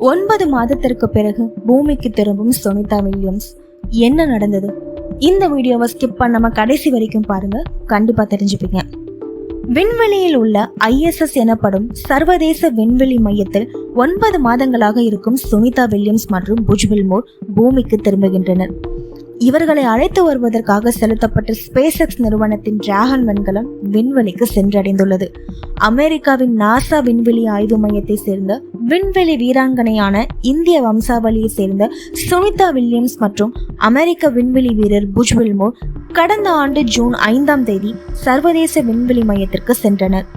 ஒன்பது மாதத்திற்கு பிறகு பூமிக்கு திரும்பும் சுனிதா வில்லியம்ஸ். என்ன நடந்தது? இந்த வீடியோவை ஸ்கிப் பண்ணாம கடைசி வரைக்கும் பாருங்க. கண்டிப்பா தெரிஞ்சுப்பீங்க. விண்வெளியில் உள்ள ஐஎஸ்எஸ் எனப்படும் சர்வதேச விண்வெளி மையத்தில் ஒன்பது மாதங்களாக இருக்கும் சுனிதா வில்லியம்ஸ் மற்றும் புஜ்வில்மோர் பூமிக்கு திரும்புகின்றனர். இவர்களை அழைத்து வருவதற்காக செலுத்தப்பட்ட ஸ்பேஸ் எக்ஸ் நிறுவனத்தின் டிராகன் விண்கலம் விண்வெளிக்கு சென்றடைந்துள்ளது. அமெரிக்காவின் நாசா விண்வெளி ஆய்வு மையத்தை சேர்ந்த விண்வெளி வீராங்கனையான இந்திய வம்சாவளியை சேர்ந்த சுனிதா வில்லியம்ஸ் மற்றும் அமெரிக்க விண்வெளி வீரர் புஜ் வில்மோர் கடந்த ஆண்டு ஜூன் ஐந்தாம் தேதி சர்வதேச விண்வெளி மையத்திற்கு சென்றனர்.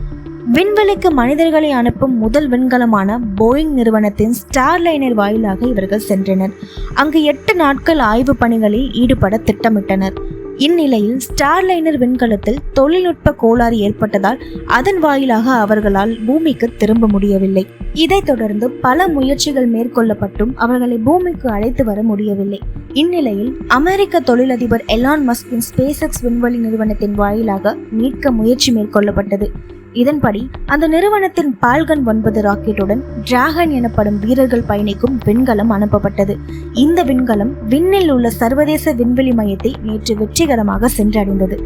விண்வெளிக்கு மனிதர்களை அனுப்பும் முதல் விண்கலமான போயிங் நிறுவனத்தின் ஸ்டார்லைனர் வாயிலாக இவர்கள் சென்றனர். அங்கு எட்டு நாட்கள் ஆய்வு பணிகளில் ஈடுபட திட்டமிட்டனர். இந்நிலையில் ஸ்டார்லைனர் விண்கலத்தில் தொழில்நுட்ப கோளாறு ஏற்பட்டதால் அதன் வாயிலாக அவர்களால் பூமிக்கு திரும்ப முடியவில்லை. இதைத் தொடர்ந்து பல முயற்சிகள் மேற்கொள்ளப்பட்டும் அவர்களை பூமிக்கு அழைத்து வர முடியவில்லை. இந்நிலையில் அமெரிக்க தொழிலதிபர் எலான் மஸ்கின் ஸ்பேஸ் எக்ஸ் விண்வெளி நிறுவனத்தின் வாயிலாக மீட்க முயற்சி மேற்கொள்ளப்பட்டது. இதன்படி அந்த நிறுவனத்தின் பால்கன் ஒன்பது ராக்கெட்டுடன் டிராகன் எனப்படும் வீரர்கள் பயணிக்கும் விண்கலம் அனுப்பப்பட்டது. இந்த விண்கலம் விண்ணில் உள்ள சர்வதேச விண்வெளி மையத்தை நேற்று வெற்றிகரமாக சென்றடைந்தது.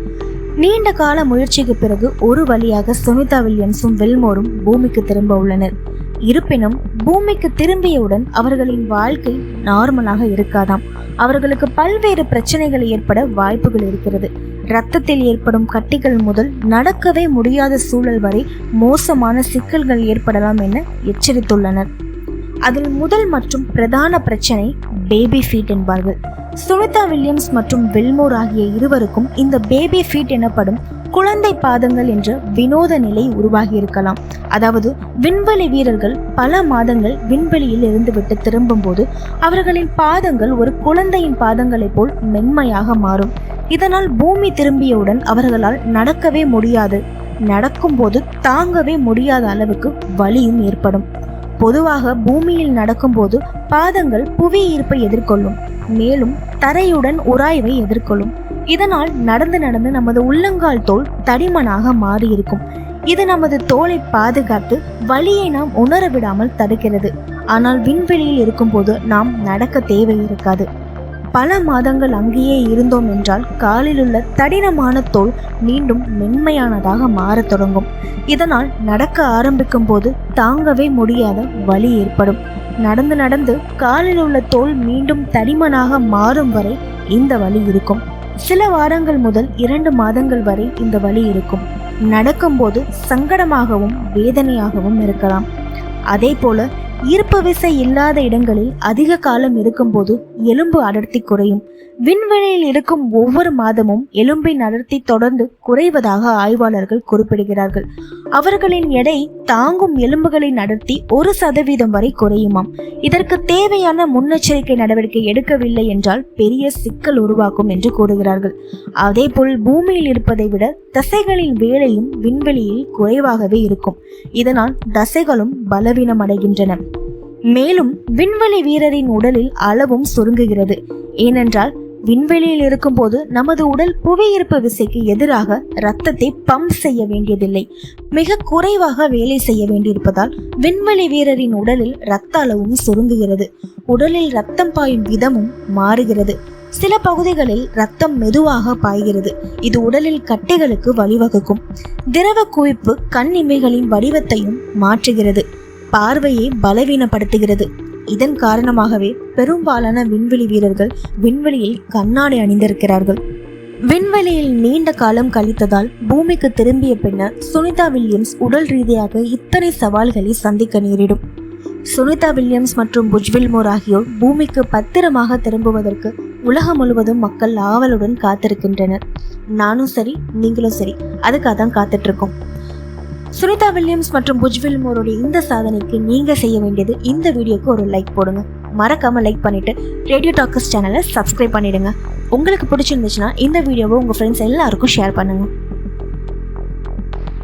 நீண்ட கால முயற்சிக்கு பிறகு ஒரு வழியாக சுனிதா வில்லியம்ஸும் வெல்மோரும் பூமிக்கு திரும்ப உள்ளனர். இருப்பினும் பூமிக்கு திரும்பியவுடன் அவர்களின் வாழ்க்கை நார்மலாக இருக்காதாம். அவர்களுக்கு பல்வேறு பிரச்சனைகள் ஏற்பட வாய்ப்புகள் இருக்கிறது. ரத்தத்தில் ஏற்படும் கட்டிகள் முதல் நடக்கவே முடியாத சூழல் வரை மோசமான சிக்கல்கள் ஏற்படலாம் என எச்சரித்துள்ளனர். அதில் முதல் மற்றும் பிரதான பிரச்சனை பேபி ஃபீட் என்பார்கள். சுனிதா வில்லியம்ஸ் மற்றும் வில்மோர் ஆகிய இருவருக்கும் இந்த பேபி ஃபீட் எனப்படும் குழந்தை பாதங்கள் என்ற வினோத நிலை உருவாகி இருக்கலாம் அதாவது விண்வெளி வீரர்கள் பல மாதங்கள் விண்வெளியில் இருந்துவிட்டு திரும்பும்போது அவர்களின் பாதங்கள் ஒரு குழந்தையின் பாதங்களைப் போல் மென்மையாக மாறும். இதனால் பூமி திரும்பியவுடன் அவர்களால் நடக்கவே முடியாது. நடக்கும்போது தாங்கவே முடியாத அளவுக்கு வலியும் ஏற்படும். பொதுவாக பூமியில் நடக்கும்போது பாதங்கள் புவி ஈர்ப்பை எதிர்கொள்ளும். மேலும் தரையுடன் உராய்வை எதிர்கொள்ளும். இதனால் நடந்து நடந்து நமது உள்ளங்கால் தோல் தடிமனாக மாறியிருக்கும். இது நமது தோலை பாதுகாத்து வலியை நாம் உணர விடாமல் தடுக்கிறது. ஆனால் விண்வெளியில் இருக்கும்போது நாம் நடக்க தேவை இருக்காது பல மாதங்கள் அங்கேயே இருந்தோம் என்றால் காலில் உள்ள தடினமான தோல் மீண்டும் மென்மையானதாக மாறத் தொடங்கும். இதனால் நடக்க ஆரம்பிக்கும் போது தாங்கவே முடியாத வலி ஏற்படும். நடந்து நடந்து காலில் உள்ள தோல் மீண்டும் தடிமனாக மாறும் வரை இந்த வலி இருக்கும். சில வாரங்கள் முதல் இரண்டு மாதங்கள் வரை இந்த வலி இருக்கும். நடக்கும்போது சங்கடமாகவும் வேதனையாகவும் இருக்கலாம். அதே போல ஈர்ப்பு விசை இல்லாத இடங்களில் அதிக காலம் இருக்கும்போது எலும்பு அடர்த்தி குறையும். விண்வெளியில் இருக்கும் ஒவ்வொரு மாதமும் எலும்பின் அடர்த்தி தொடர்ந்து குறைவதாக ஆய்வாளர்கள் குறிப்பிடுகிறார்கள். அவர்களின் எடை தாங்கும் எலும்புகளின் அடர்த்தி ஒரு சதவீதம் வரை குறையுமாம். இதற்கு தேவையான முன்னெச்சரிக்கை நடவடிக்கை எடுக்கவில்லை என்றால் பெரிய சிக்கல் உருவாக்கும் என்று கூறுகிறார்கள். அதேபோல் பூமியில் இருப்பதை விட தசைகளின் வேலையும் விண்வெளியில் குறைவாகவே இருக்கும். இதனால் தசைகளும் பலவீனம் அடைகின்றன மேலும் விண்வெளி வீரரின் உடலில் அளவும் சுருங்குகிறது. ஏனென்றால் விண்வெளியில் இருக்கும்போது நமது உடல் புவியீர்ப்பு விசைக்கு எதிராக இரத்தத்தை பம்ப் செய்ய வேண்டியதில்லை. மிக குறைவாக வேலை செய்ய வேண்டியிருப்பதால் விண்வெளி வீரரின் உடலில் இரத்த அளவும் சுருங்குகிறது. உடலில் ரத்தம் பாயும் விதமும் மாறுகிறது. சில பகுதிகளில் ரத்தம் மெதுவாக பாய்கிறது. இது உடலில் கட்டைகளுக்கு வழிவகுக்கும். திரவ குவிப்பு கண் இமைகளின் வடிவத்தையும் மாற்றுகிறது. பார்வையை பலவீனப்படுத்துகிறது. இதன் காரணமாகவே பெரும்பாலான விண்வெளி வீரர்கள் விண்வெளியில் கண்ணாடி அணிந்திருக்கிறார்கள். விண்வெளியில் நீண்ட காலம் கழித்ததால் பூமிக்கு திரும்பிய பின்னர் சுனிதா வில்லியம்ஸ் உடல் ரீதியாக இத்தனை சவால்களை சந்திக்க நேரிடும். சுனிதா வில்லியம்ஸ் மற்றும் புஜ்வில்மோர் ஆகியோர் பூமிக்கு பத்திரமாக திரும்புவதற்கு உலகம் முழுவதும் மக்கள் ஆவலுடன் காத்திருக்கின்றனர். நானும் சரி நீங்களும் சரி அதுக்காக தான் காத்துட்ருக்கோம் இருக்கோம். சுனிதா வில்லியம்ஸ் மற்றும் புஜ்வில் மோருடைய இந்த சாதனைக்கு நீங்க செய்ய வேண்டியது இந்த வீடியோக்கு ஒரு லைக் போடுங்க. மறக்காம லைக் பண்ணிட்டு ரேடியோ டாக்கர்ஸ் சேனலை சப்ஸ்கிரைப் பண்ணிடுங்க. உங்களுக்கு பிடிச்சிருந்துச்சுன்னா இந்த வீடியோவை உங்க ஃப்ரெண்ட்ஸ் எல்லாருக்கும் ஷேர் பண்ணுங்க.